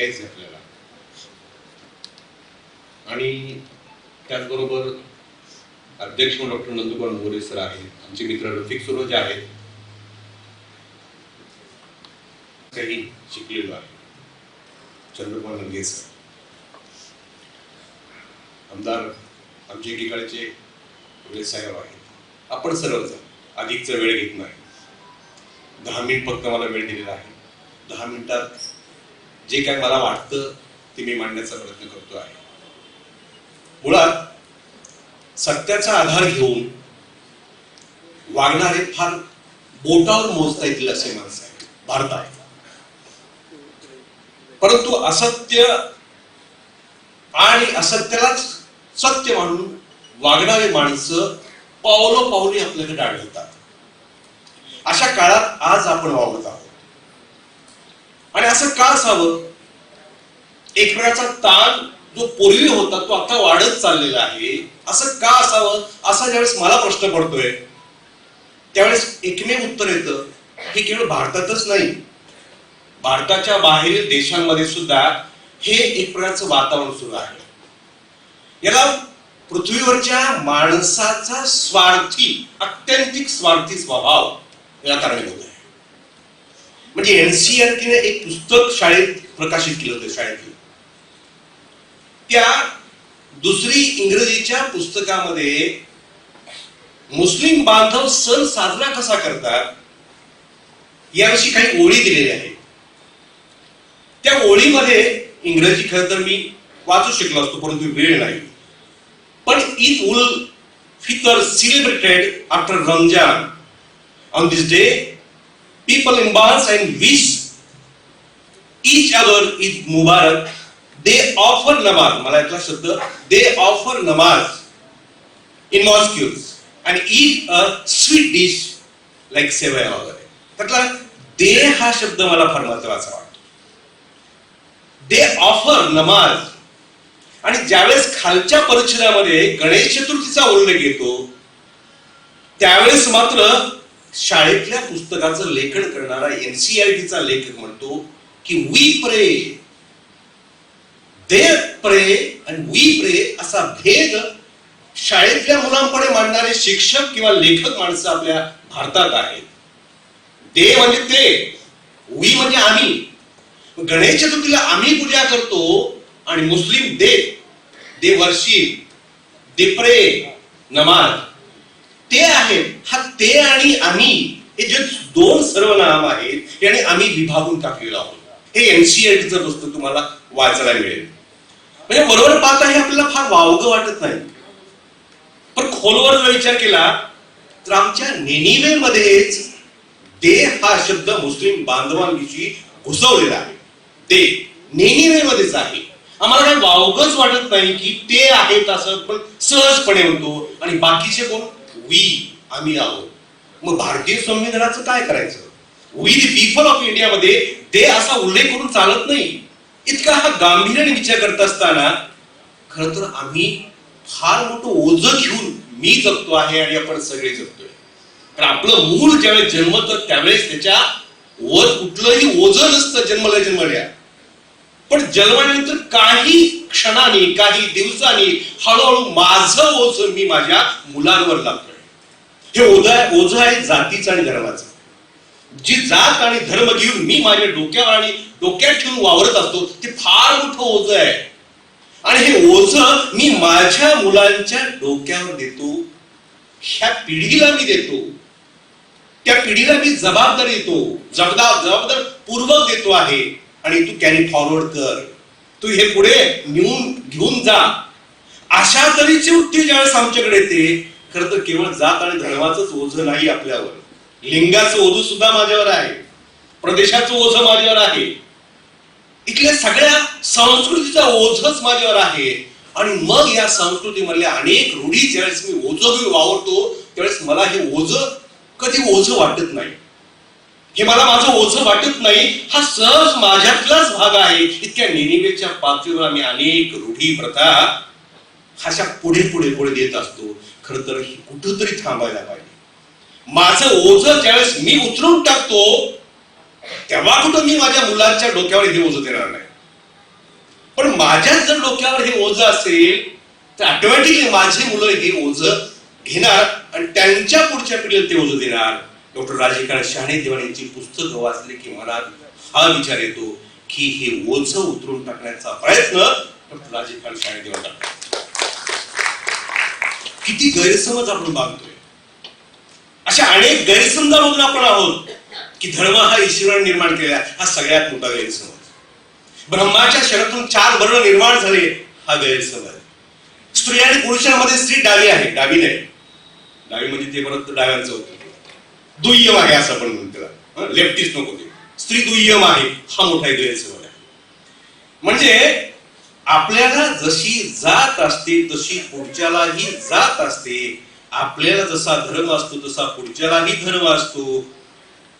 ऐकायचं आहे आपल्याला आणि त्याचबरोबर अध्यक्ष म्हणून डॉक्टर नंदुकुमार मोरे सर आहेत. आमचे मित्र रफिक सुरोज आहेत. काही शिकलेलो आहे. चंद्रकुमार लंगे सर. आमदार आमचे ठिकाणचे वेळे साहेब आहेत. आपण सर्वच अधिकचा वेळ घेत नाही. दहा मिनिट फक्त मला वेळ दिलेला आहे. दहा मिनिटात जे काय मला वाटतं ते मी मांडण्याचा प्रयत्न करतो आहे. मुळात सत्याचा आधार घेऊन वागणारे फार बोटावर मोजता येतील असे माणसं आहेत भारतात. परंतु असत्य आणि असत्यालाच सत्य मानून वागणारे माणसं पावलो पावली आपल्याकडे आढळतात. अशा काळात आज आपण वावरत आहोत. आणि असं का असावं? एक प्रकारचा ताण जो पूर्वी होता तो आता वाढत चाललेला आहे. असं का असावं? असा ज्यावेळेस मला प्रश्न पडतोय त्यावेळेस एकमेव उत्तर येतं हे केवळ भारतातच नाही. भारताच्या बाहेरील देशांमध्ये सुद्धा हे एक प्रकारचं वातावरण सुरू आहे. याला पृथ्वीवरच्या माणसाचा स्वार्थी अत्यंतिक स्वार्थी स्वभाव याला कारणीभूत आहे. म्हणजे एनसीआरटीने एक पुस्तक शाळेत प्रकाशित केलं होतं शाळेतलं. त्या दुसरी इंग्रजीच्या पुस्तकामध्ये मुस्लिम बांधव सण साजरा कसा करतात याविषयी काही ओळी दिलेल्या आहेत. त्या ओळीमध्ये इंग्रजी खरं तर मी वाचू शकलो असतो परंतु वेळ नाही. पण Eid ul Fitr celebrated after Ramzan on this day people embrace and wish each other is mubarak. They offer namaz मला यातला शब्द they offer namaz in mosques. आणि it a sweet dish like sevaya वगैरे त्यातला दे हा शब्द मला फार महत्त्वाचा वाटतो दे ऑफर नमाज आणि ज्यावेळेस खालच्या परिच्छेदामध्ये गणेश चतुर्थीचा उल्लेख येतो त्यावेळेस मात्र शाळेतल्या पुस्तकाचं लेखन करणारा एनसीआरटीचा लेखक म्हणतो की वी प्रे दे प्रे आणि वी प्रे असा भेद शाळेतल्या मुलांपुढे मांडणारे शिक्षक किंवा लेखक माणसं आपल्या भारतात आहेत. दे म्हणजे ते वी म्हणजे आम्ही. गणेश चतुर्थीला आम्ही पूजा करतो आणि मुस्लिम दे दे वर्षी दे प्रे नमाज. ते आहेत हा ते आणि आम्ही हे जे दोन सर्वनाम आहेत याने आम्ही विभागून टाकलेलो आहोत. हे एनसीआरटीचं पुस्तक तुम्हाला वाचायला मिळेल. म्हणजे बरोबर पाहता हे आपल्याला फार वावगं वाटत नाही. पण खोलवर जर विचार केला तर आमच्या नेनिवेमध्येच दे हा शब्द मुस्लिम बांधवांविषयी घुसवलेला आहे. ते नेनिवेमध्येच आहे. आम्हाला काही वावगच वाटत नाही की ते आहेत असं पण सहजपणे म्हणतो. आणि बाकीचे कोण? वी आम्ही आहोत. मग भारतीय संविधानाचं काय करायचं? वी द पीपल ऑफ इंडियामध्ये ते असा उल्लेख करून चालत नाही. इतका हा गांभीर्याने विचार करत असताना खर तर आम्ही फार मोठं ओझ घेऊन मी जगतो आहे आणि आपण सगळे जगतोय. कारण आपलं मूळ ज्यावेळेस जन्मतं त्यावेळेस त्याच्या ओझ कुठलंही ओझं नसतं जन्मल्या जन्मल्या. पण जन्मानंतर काही क्षणाने काही दिवसांनी हळूहळू माझं ओझ मी माझ्या मुलांवर लागतोय. हे ओझ आहे ओझ आहे जातीचं आणि धर्माचं. जी जात आणि धर्म घेऊन मी माझ्या डोक्यावर आणि डोक्यात ठेवून वावरत असतो ते फार मोठं ओझ आहे. आणि हे ओझ मी माझ्या मुलांच्या डोक्यावर देतो. ह्या पिढीला मी देतो. त्या पिढीला मी जबाबदारी देतो. जबाबदार जबाबदार पूर्वक देतो आहे. आणि तू कॅरी फॉरवर्ड कर. तू हे पुढे नेऊन घेऊन जा. अशा तऱ्हेची वृत्ती ज्यावेळेस आमच्याकडे येते. खर तर केवळ जात आणि धर्माचंच ओझ नाही आपल्यावर. लिंगाचं ओझ सुद्धा माझ्यावर आहे. प्रदेशाचं ओझ माझ्यावर आहे. इथल्या सगळ्या संस्कृतीचा ओझच माझ्यावर आहे. आणि मग या संस्कृतीमधल्या अनेक रूढी ज्यावेळेस मी ओझ घेऊन वावरतो त्यावेळेस मला हे ओझ कधी ओझ वाटत नाही. हे मला माझं ओझ वाटत नाही हा सहज माझ्यातलाच भाग आहे. इतक्या निनिवेच्या पातळीवर आम्ही अनेक रूढी प्रथा अशा पुढे पुढे पुढे देत असतो. खर तर कुठंतरी थांबायला पाहिजे. माझं ओझ ज्यावेळेस मी उतरून टाकतो तेव्हा कुठं मी माझ्या मुलांच्या डोक्यावर हे ओझ देणार नाही. पण माझ्याच जर डोक्यावर हे ओझ असेल तर ऑटोमॅटिकली माझी मुलं हे ओझ घेणार आणि त्यांच्या पुढच्या पिढीला ते ओझ देणार. डॉक्टर राजेकांत शहाणे देवाण यांची पुस्तकं वाचली की मनात हा विचार येतो की हे ओझ उतरून टाकण्याचा प्रयत्न डॉक्टर राजेकांत शहाणे देवाण किती गैरसमज आपण बांधतोय अशा अनेक गैरसमजामधून आपण आहोत की धर्म हा ईश्वराने निर्माण केलेला आहे. हा सगळ्यात मोठा गैरसमज ब्रह्माच्या शरीरातून चार वर्ण निर्माण झाले हा गैरसमज आहे. स्त्री आणि पुरुषांमध्ये स्त्री डावी आहे. डावी नाही. डावी म्हणजे ते परत डाव्यांचं होतं. दुय्यम आहे असं आपण म्हणतो. लेफ्टिस्ट नको ते. स्त्री दुय्यम आहे. हा मोठा गैरसमज आहे. म्हणजे आपल्याला जशी जात असते तशी पुढच्यालाही जात असते. आपल्याला जसा धर्म असतो तसा पुढच्यालाही धर्म असतो.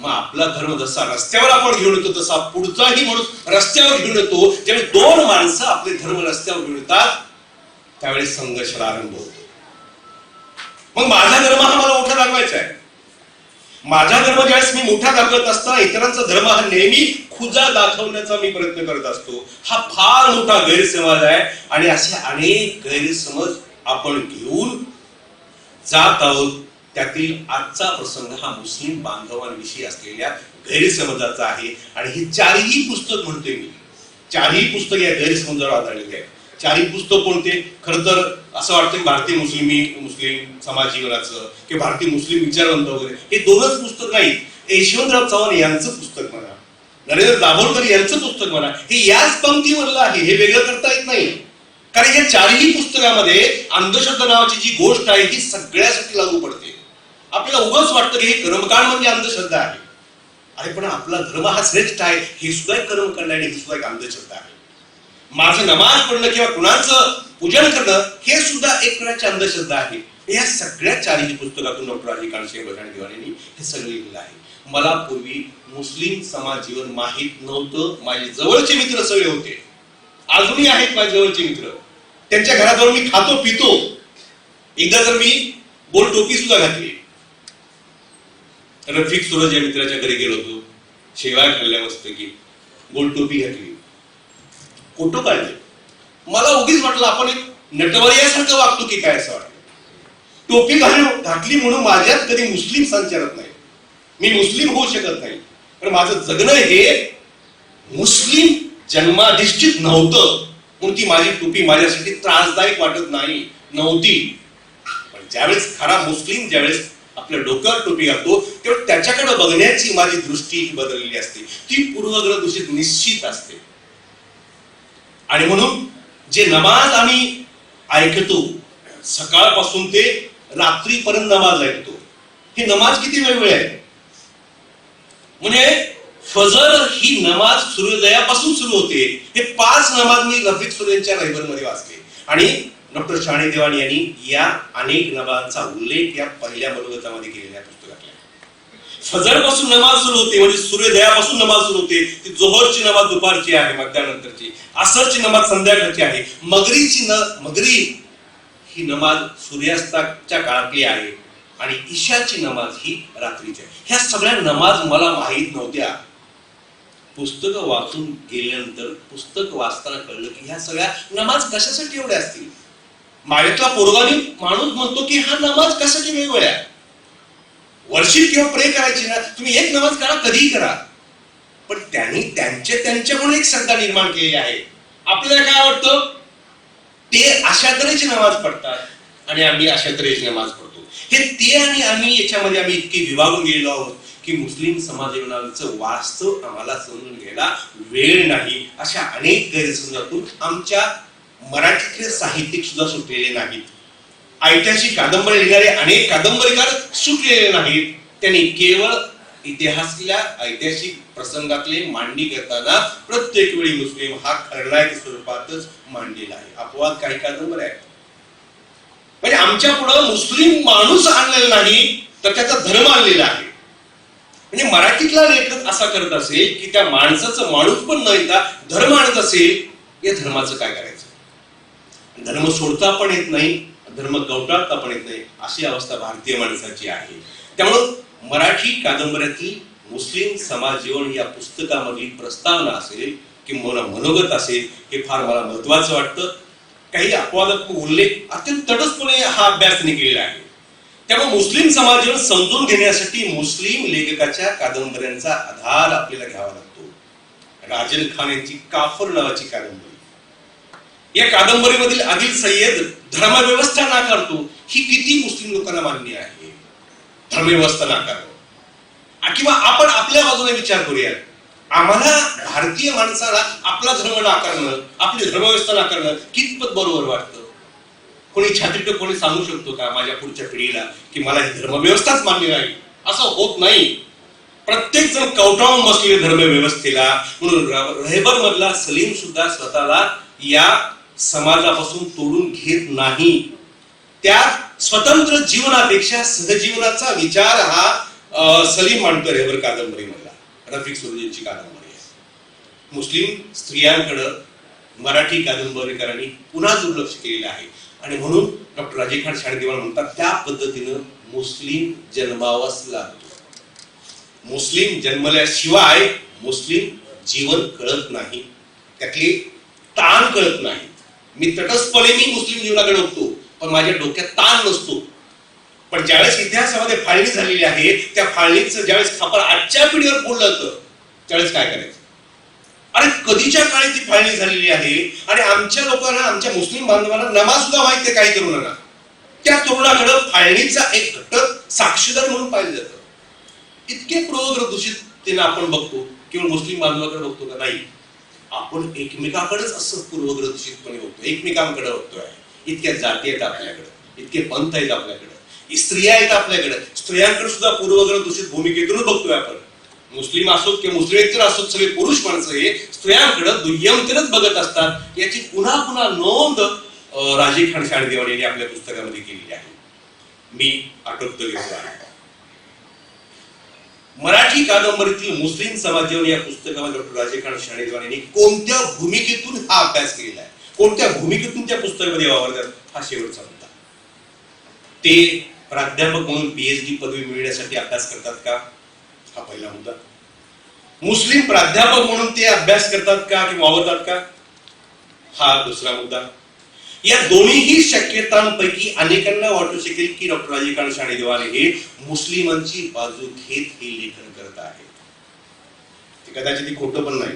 मग आपला धर्म जसा रस्त्यावर आपण घेऊन येतो तसा पुढचाही माणूस रस्त्यावर घेऊन येतो. ज्यावेळी दोन माणसं आपले धर्म रस्त्यावर घेऊन येतात त्यावेळेस संघर्षाला आरंभ होतो. मग माझा धर्म हा मला मोठा दाखवायचा आहे. माझा धर्म ज्यावेळेस मी मोठा दाखवत असताना इतरांचा धर्म हा नेहमी खुजा दाखवण्याचा मी प्रयत्न करत असतो. हा फार मोठा गैरसमज आहे. आणि असे अनेक गैरसमज आपण घेऊन जात आहोत त्यातील आजचा प्रसंग हा मुस्लिम बांधवांविषयी असलेल्या गैरसमजाचा आहे. आणि ही चारही पुस्तक म्हणतोय मी. चारही पुस्तक या गैरसमजावर आधारलेली आहे चारही पुस्तक कोणते? खर तर असं वाटतं भारतीय मुस्लिमी मुस्लिम समाज जीवनाचं किंवा भारतीय मुस्लिम विचारवंत वगैरे हे दोनच पुस्तक नाहीत यशवंतराव चव्हाण यांचं पुस्तक म्हणा नरेंद्र दाभोळकर यांचं पुस्तक म्हणा हे याच पंक्तीवरलं आहे. हे वेगळं करता येत नाही. कारण या चारही पुस्तकामध्ये अंधश्रद्धा नावाची जी गोष्ट आहे ही सगळ्यासाठी लागू पडते. आपल्याला उगाच वाटतं की हे कर्मकांड म्हणजे अंधश्रद्धा आहे. अरे पण आपला धर्म हा श्रेष्ठ आहे हे सुद्धा एक कर्मकांड आहे आणि सुद्धा एक अंधश्रद्धा आहे. माझं नमाज पडणं किंवा कुणाचं पूजन करणं हे सुद्धा एक प्रकारची अंधश्रद्धा आहे. या सगळ्या चारही पुस्तकातून डॉक्टर राजी कानशे बजाणे दिवाणींनी हे सगळं लिहिलेलं आहे. मला पूर्वी मुस्लिम समाज जीवन माहीत नव्हतं. माझे जवळचे मित्र सगळे होते. अजूनही आहेत माझ्याजवळचे जवळचे मित्र. त्यांच्या घराजवळ मी खातो पितो. एकदा जर मी गोल टोपी सुद्धा घातली. रफिक सुरज या मित्राच्या घरी गेलो होतो. शेवाय खाल्ल्या मस्त की गोल टोपी घातली. फोटो काढले. मला उगीच वाटलं आपण एक नटवर्यासारखं वागतो की काय असं वाटलं. टोपी घालून घातली म्हणून माझ्यात कधी मुस्लिम संचारत नाही. मी मुस्लिम होऊ शकत नाही. पण माझं जगणं हे मुस्लिम जन्माधिष्ठित नव्हतं. म्हणून ती माझी टोपी माझ्यासाठी त्रासदायक वाटत नाही नव्हती. पण ज्यावेळेस खरा मुस्लिम ज्यावेळेस आपल्या डोक्यावर टोपी घालतो तेव्हा त्याच्याकडे बघण्याची माझी दृष्टी ही बदललेली असते. ती पूर्वग्रह दूषित निश्चित असते. आणि म्हणून जे नमाज आम्ही ऐकतो सकाळपासून ते रात्रीपर्यंत नमाज ऐकतो ही नमाज किती वेगवेगळे आहे? म्हणजे फजर ही नमाज सूर्योदयापासून सुरू होते. हे पाच नमाज मी रफिक सुरेंच्या मध्ये वाचले. आणि डॉक्टर शाणे देवाणी यांनी या अनेक नमाजांचा उल्लेख या पहिल्या मनोगतामध्ये केलेल्या पुस्तकात फजरपासून नमाज सुरू होते म्हणजे सूर्योदयापासून नमाज सुरू होते. ती जोहरची नमाज दुपारची आहे मध्यानंतरची. असरची नमाज संध्याकाळची आहे. मगरीची न मगरी ही नमाज सूर्यास्ताच्या काळातली आहे. आणि ईशाची नमाज ही रात्रीची आहे. ह्या सगळ्या नमाज मला माहीत नव्हत्या. पुस्तकं वाचून गेल्यानंतर पुस्तक वाचताना कळलं की ह्या सगळ्या नमाज कशासाठी एवढ्या असतील? माळेतला पोरगानी माणूस म्हणतो की हा नमाज कशासाठी वेगवेगळ्या? वर्षी किंवा प्रे करायची ना तुम्ही एक नमाज करा कधीही करा. पण त्यांनी त्यांच्या त्यांच्याकडून एक श्रद्धा निर्माण केली आहे. आपल्याला काय वाटतं? ते अशा तऱ्हेची नमाज पडतात आणि आम्ही अशा तऱ्हेची नमाज पडतो हे ते आणि आम्ही याच्यामध्ये आम्ही इतके विभागून गेलेलो आहोत की मुस्लिम समाज जीवनाचं वास्तव आम्हाला समजून घ्यायला वेळ नाही. अशा अनेक गैरसमजातून आमच्या मराठीतले साहित्यिक सुद्धा सुटलेले नाहीत. ऐतिहासिक कादंबरी लिहिणारे अनेक कादंबरीकार सुटलेले नाहीत. त्यांनी केवळ इतिहासातल्या ऐतिहासिक प्रसंगातले मांडणी करताना प्रत्येक वेळी मुस्लिम हा खरडायच्या स्वरूपातच मांडलेला आहे. अपवाद काही कादंबऱ्या आहेत. म्हणजे आमच्या पुढं मुस्लिम माणूस आणलेला नाही तर त्याचा धर्म आणलेला आहे. म्हणजे मराठीतला लेखक असा करत असेल की त्या माणसाचं माणूस पण न येता धर्म आणत असेल या धर्माचं काय करायचं? धर्म सोडता पण येत नाही धर्म गवटाळता पण येत नाही अशी अवस्था भारतीय माणसाची आहे. त्यामुळं मराठी कादंबऱ्यातील मुस्लिम समाज जीवन या पुस्तकामधील प्रस्तावना असेल किंवा मनोगत असेल हे फार मला महत्वाचं वाटतं. काही अपवादात्मक उल्लेख अत्यंत तटस्थपणे हा अभ्यास त्यांनी केलेला आहे. त्यामुळे मुस्लिम समाजावर समजून घेण्यासाठी मुस्लिम लेखकाच्या कादंबऱ्यांचा आधार आपल्याला घ्यावा लागतो. राजन खान यांची काफर नावाची कादंबरी. या कादंबरीमधील आदिल सय्यद धर्मव्यवस्था नाकारतो ही किती मुस्लिम लोकांना मान्य आहे? धर्मव्यवस्था नाकारणं किंवा आपण आपल्या बाजूने विचार करूया आम्हाला भारतीय माणसाला आपला धर्म नाकारणं आपली धर्मव्यवस्था नाकारणं कितपत बरोबर वाटतं? कोणी छातीट कोणी सांगू शकतो का माझ्या पुढच्या पिढीला की मला ही धर्मव्यवस्थाच मान्य नाही? असं होत नाही. प्रत्येक जण कवटाळून बसलेले धर्मव्यवस्थेला म्हणून रहेबर मधला सलीम सुद्धा स्वतःला या समाजापासून तोडून घेत नाही. त्या स्वतंत्र जीवनापेक्षा सहजीवनाचा विचार हा सलीम मांडतो रेहबर कादंबरी रफिक सुरजींची कादंबरी आहे. मुस्लिम स्त्रियांकडं मराठी कादंबरीकारांनी पुन्हा दुर्लक्ष केलेलं आहे. आणि म्हणून डॉक्टर राजे खान शाळेदेवाळ म्हणतात त्या पद्धतीनं मुस्लिम जन्मावास लागतो. मुस्लिम जन्मल्याशिवाय मुस्लिम जीवन कळत नाही. त्यातले ताण कळत नाही. मी तटस्थपणे मी मुस्लिम जीवनाकडे बघतो पण माझ्या डोक्यात ताण नसतो. पण ज्यावेळेस इतिहासामध्ये फाळणी झालेली आहे त्या फाळणीचं ज्यावेळेस खापर आजच्या पिढीवर बोललं होतं त्यावेळेस काय करायचं? अरे कधीच्या काळी ती फाळणी झालेली आहे आणि आमच्या लोकांना आमच्या मुस्लिम बांधवांना नमाज सुद्धा माहीत आहे काही करू नका. त्या तरुणाकडे फाळणीचा एक घटक साक्षीदार म्हणून पाहिलं जातं. इतके पूर्वग्रह दूषिततेने आपण बघतो किंवा मुस्लिम बांधवाकडे बघतो का? नाही. आपण एकमेकाकडेच असं पूर्वग्रह दूषितपणे बघतो एकमेकांकडे बघतोय. इतक्या जाती आहेत आपल्याकडे इतके पंथ आहेत आपल्याकडे. स्त्रिया आहेत आपल्याकडे. स्त्रियांकडे सुद्धा पूर्वग्रह दूषित भूमिकेतूनच बघतोय आपण. मुस्लिम असोत किंवा मुस्लिमेतर असोत सगळे पुरुष माणसं हे स्त्रियांकडे दुय्यमतेनच बघत असतात. याची पुन्हा पुन्हा नोंद अं, राजे खान शाळदेवाड यांनी आपल्या पुस्तकामध्ये केलेली आहे. मी आटोपतो घेतो आहे. मराठी कादंबरीतील मुस्लिम समाजावर या पुस्तकामध्ये डॉक्टर राजे खान शाणेद्वार यांनी कोणत्या भूमिकेतून हा अभ्यास केलेला आहे? कोणत्या भूमिकेतून त्या पुस्तकामध्ये वावरतात? हा शेवटचा मुद्दा. ते प्राध्यापक म्हणून पीएचडी पदवी मिळण्यासाठी अभ्यास करतात का? हा पहिला मुद्दा. मुस्लिम प्राध्यापक म्हणून ते अभ्यास करतात का किंवा वावरतात का? हा दुसरा मुद्दा. या दोन्हीही शक्यतांपैकी अनेकांना वाटू शकेल की डॉक्टर राजीकांत खान शाणेदेवाने हे मुस्लिमांची बाजू घेत हे लेखन करत आहेत. ते कदाचित हे खोटं पण नाही.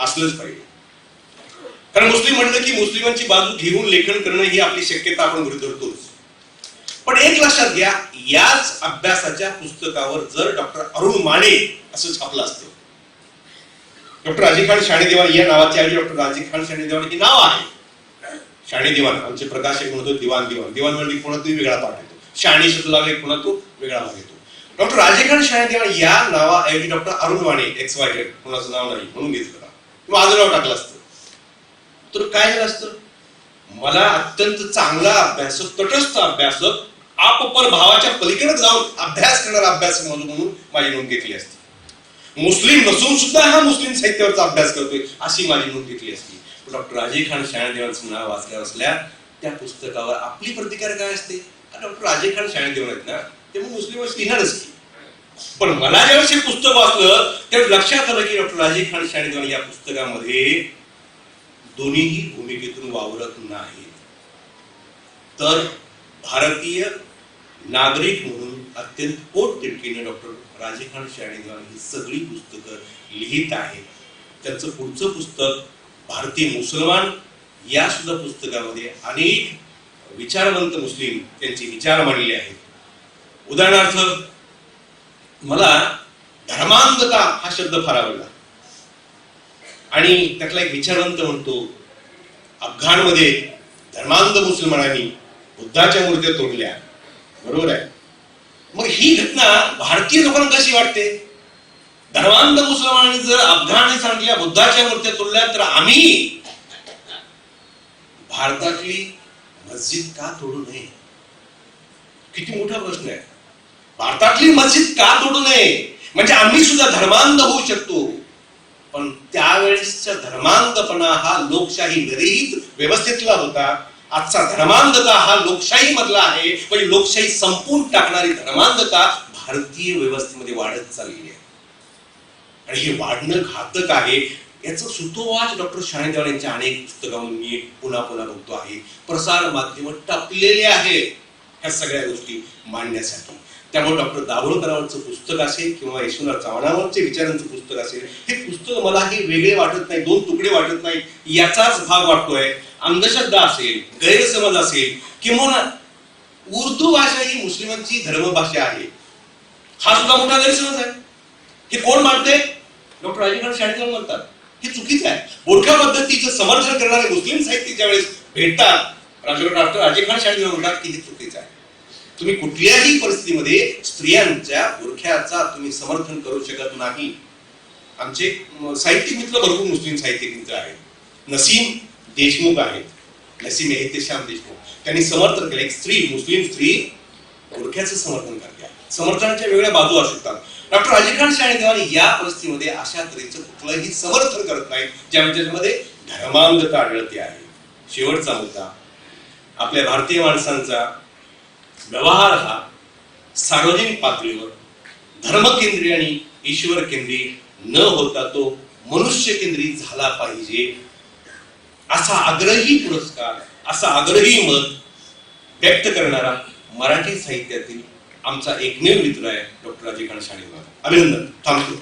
असलंच पाहिजे. कारण मुस्लिम म्हणलं की मुस्लिमांची बाजू घेऊन लेखन करणं ही आपली शक्यता आपण गृह धरतोच. पण एक लक्षात घ्या याच अभ्यासाच्या पुस्तकावर जर डॉक्टर अरुण माने असं छापलं असतं. डॉक्टर राजे खान शाणेदेवान या नावाच्या ऐवजी डॉक्टर राजे खान शाणेदेवान हे नाव आहे. शाणे दिवाण आमचे एक म्हणतो दिवाण दिवाण. दिवाण म्हणजे कोणातून तो वेगळा पाठ येतो. शाणी शब्द लागले पुन्हा तो वेगळा भाग येतो. डॉक्टर राजेखान शाणे दिवाण या नावाऐवजी doctor Arun Wane X Y Z कोणाचं नाव नाही म्हणून घेतलं का किंवा माझं नाव टाकलं असतं. तर काय झालं असतं? मला अत्यंत चांगला अभ्यासक तटस्थ अभ्यासक आपपर भावाच्या पलीकडे जाऊन अभ्यास करणारा अभ्यास म्हणून म्हणून माझी नोंद घेतली असती. मुस्लिम नसून सुद्धा हा मुस्लिम साहित्यावरचा अभ्यास करतोय अशी माझी नोंद घेतली असती. डॉक्टर राजे खान शाळेदेवांचं नाव वाचल्या असल्या त्या पुस्तकावर आपली प्रतिकार काय असते? डॉक्टर राजे खान शाळेदेव आहेत ना ते मग मुस्लिम लिहिणारच की पण मला ज्यावेळेस हे पुस्तक वाचलं त्यावेळेस लक्षात आलं की डॉक्टर राजे खान शाळेदेव या पुस्तकामध्ये दोन्हीही भूमिकेतून वावरत नाहीत. तर भारतीय नागरिक म्हणून अत्यंत पोटतिडकीने डॉक्टर राजेखान शाळेगाव ही सगळी पुस्तकं लिहित आहेत त्यांचं पुढचं पुस्तक भारतीय मुसलमान या सुद्धा पुस्तकामध्ये अनेक विचारवंत मुस्लिम त्यांचे विचार मांडले आहेत. उदाहरणार्थ मला धर्मांधता हा शब्द फार आवडला. आणि त्यातला एक विचारवंत म्हणतो अफगाणमध्ये धर्मांध मुसलमानांनी बुद्धाच्या मूर्त्या तोडल्या. बरोबर आहे. मग ही घटना भारतीय लोकांना कशी वाटते? धर्मांध मुसलमानांनी जर अफगाणी सांगल्या बुद्धाच्या मूर्त्या तोडल्या तर आम्ही भारतातली मस्जिद का तोडू नये? किती मोठा प्रश्न आहे. भारतातली मस्जिद का तोडू नये? म्हणजे आम्ही सुद्धा धर्मांध होऊ शकतो. पण त्यावेळेसचा धर्मांधपणा हा लोकशाही विरहित व्यवस्थेतला होता. आजचा धर्मांधता हा लोकशाही मधला आहे. म्हणजे लोकशाही संपून टाकणारी धर्मांधता भारतीय व्यवस्थेमध्ये वाढत चाललेली आहे. आणि हे वाढणं घातक आहे. याचं सुतोवाच डॉक्टर शाणेदेवाड यांच्या अनेक पुस्तकांवर मी पुन्हा पुन्हा बघतो आहे. प्रसार माध्यम टाकलेले आहे ह्या सगळ्या गोष्टी मांडण्यासाठी. त्यामुळे डॉक्टर दाभोळकरांचं पुस्तक असेल किंवा यशवंतराव चव्हाणांवरचे विचारांचं पुस्तक असेल हे पुस्तक मला हे वेगळे वाटत नाही दोन तुकडे वाटत नाही याचाच भाग वाटतोय. अंधश्रद्धा असेल गैरसमज असेल किंवा उर्दू भाषा ही मुस्लिमांची धर्मभाषा आहे. हा सुद्धा मोठा गैरसमज आहे. हे कोण मानते डॉक्टर राजेखान शाळेकर म्हणतात. हे चुकीचं आहे. मोठ्या पद्धतीचं समर्थन करणारे मुस्लिम साहित्य ज्यावेळेस भेटतात राजगड डॉक्टर राजेखान शाळेकर म्हणतात की हे चुकीचं आहे. तुम्ही कुठल्याही परिस्थितीमध्ये स्त्रियांच्या बुरख्याचा तुम्ही समर्थन करू शकत नाही. आमचे साहित्यिक मित्र भरपूर मुस्लिम साहित्यिक मित्र आहेत. नसीम देशमुख आहेत. नसीम श्याम देशमुख. त्यांनी समर्थन केलं. एक स्त्री मुस्लिम स्त्री बुरख्याचं समर्थन करते. समर्थनाच्या वेगळ्या बाजू असू शकतात. डॉक्टर अजिखान शाळेदेवानी या परिस्थितीमध्ये अशा तऱ्हेचं कुठलंही समर्थन करत नाही ज्यामध्ये धर्मांधता आढळते आहे. शेवटचा मुद्दा. आपल्या भारतीय माणसांचा व्यवहार हा सार्वजनिक पातळीवर धर्मकेंद्री आणि ईश्वर केंद्री न होता तो मनुष्य केंद्री झाला पाहिजे. असा आग्रही पुरस्कार असा आग्रही मत व्यक्त करणारा मराठी साहित्यातील आमचा एकमेव मित्र आहे डॉक्टर अजिकांत शाळेवर अभिनंदन. थांबतो